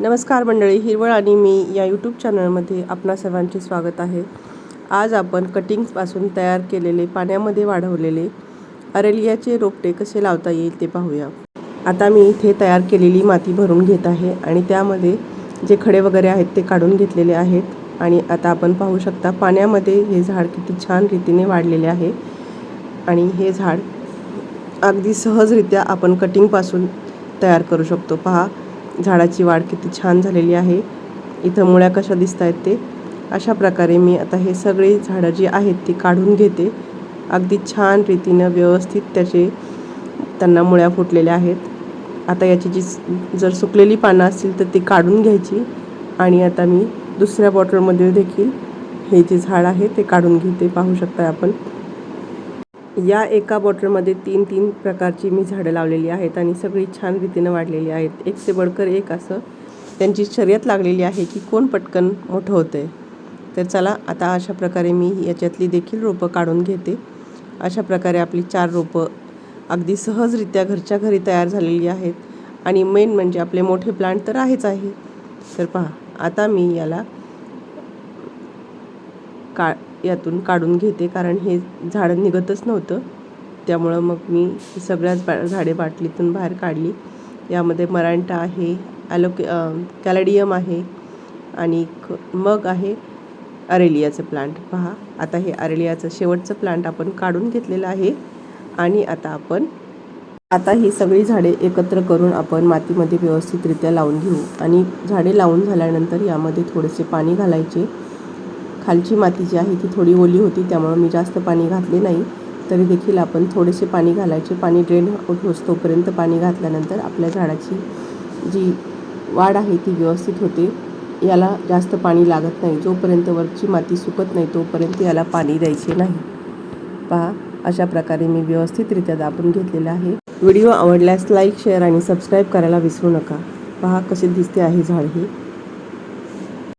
नमस्कार मंडळी हिरवळ आणि मी या यूट्यूब चॅनलमध्ये आपणा सर्वांचे स्वागत आहे. आज आपण कटिंग्सपासून तयार केलेले पाण्यामध्ये वाढवलेले अरेलियाचे रोपटे कसे लावता येईल ते पाहूया. आता मी इथे तयार केलेली माती भरून घेत आहे आणि त्यामध्ये जे खडे वगैरे आहेत ते काढून घेतलेले आहेत. आणि आता आपण पाहू शकता पाण्यामध्ये हे झाड किती छान रीतीने वाढलेले आहे. आणि हे झाड अगदी सहजरित्या आपण कटिंगपासून तयार करू शकतो. पहा झाडाची वाढ किती छान झालेली आहे. इथं मुळ्या कशा दिसत आहेत ते? अशा प्रकारे मी आता हे सगळे झाडं जी आहेत ती काढून घेते. अगदी छान रीतीनं व्यवस्थित त्याचे त्यांना मुळ्या फुटलेल्या आहेत. आता याची जी जर सुकलेली पानं असतील तर ती काढून घ्यायची. आणि आता मी दुसऱ्या बॉटलमध्ये देखील हे जे झाड आहे ते काढून घेते. पाहू शकता आपण. या एका बॉटलमध्ये तीन तीन प्रकारची मी झाडं लावलेली आहेत आणि सगळी छान रीतीनं वाढलेली आहेत. एक ते बडकर एक असं. त्यांची शर्यत लागलेली आहे की कोण पटकन मोठं होतं आहे तर चला आता अशा प्रकारे मी याच्यातली देखील रोपं काढून घेते. अशा प्रकारे आपली चार रोपं अगदी सहजरित्या घरच्या घरी तयार झालेली आहेत. आणि मेन म्हणजे आपले मोठे प्लांट तर आहेच आहे. तर पहा आता मी याला का यातून काढून घेते कारण हे झाडं निघतच नव्हतं. त्यामुळं मग मी सगळ्याच बा झाडे बाटलीतून बाहेर काढली. यामध्ये मरांटा आहे ॲलोके कॅलेडियम आहे आणि मग आहे अरेलियाचं प्लांट. पहा आता हे अरेलियाचं शेवटचं प्लांट आपण काढून घेतलेलं आहे आणि आता आपण आता ही सगळी झाडे एकत्र करून आपण मातीमध्ये व्यवस्थितरित्या लावून घेऊ. आणि झाडे लावून झाल्यानंतर यामध्ये थोडेसे पाणी घालायचे. खालची माती जी आहे ती थोडी ओली होती त्यामुळं मी जास्त पाणी घातले नाही. तरी देखील आपण थोडेसे पाणी घालायचे. पाणी ड्रेन होत तोपर्यंत पाणी घातल्यानंतर आपल्या झाडाची जी वाढ आहे ती व्यवस्थित होते. याला जास्त पाणी लागत नाही. जोपर्यंत वरची माती सुकत नाही तोपर्यंत याला पाणी द्यायचे नाही. पहा अशा प्रकारे मी व्यवस्थितरित्या दाबून घेतलेला आहे. व्हिडिओ आवडल्यास लाईक शेअर आणि सबस्क्राईब करायला विसरू नका. पहा कसे दिसते आहे झाड हे.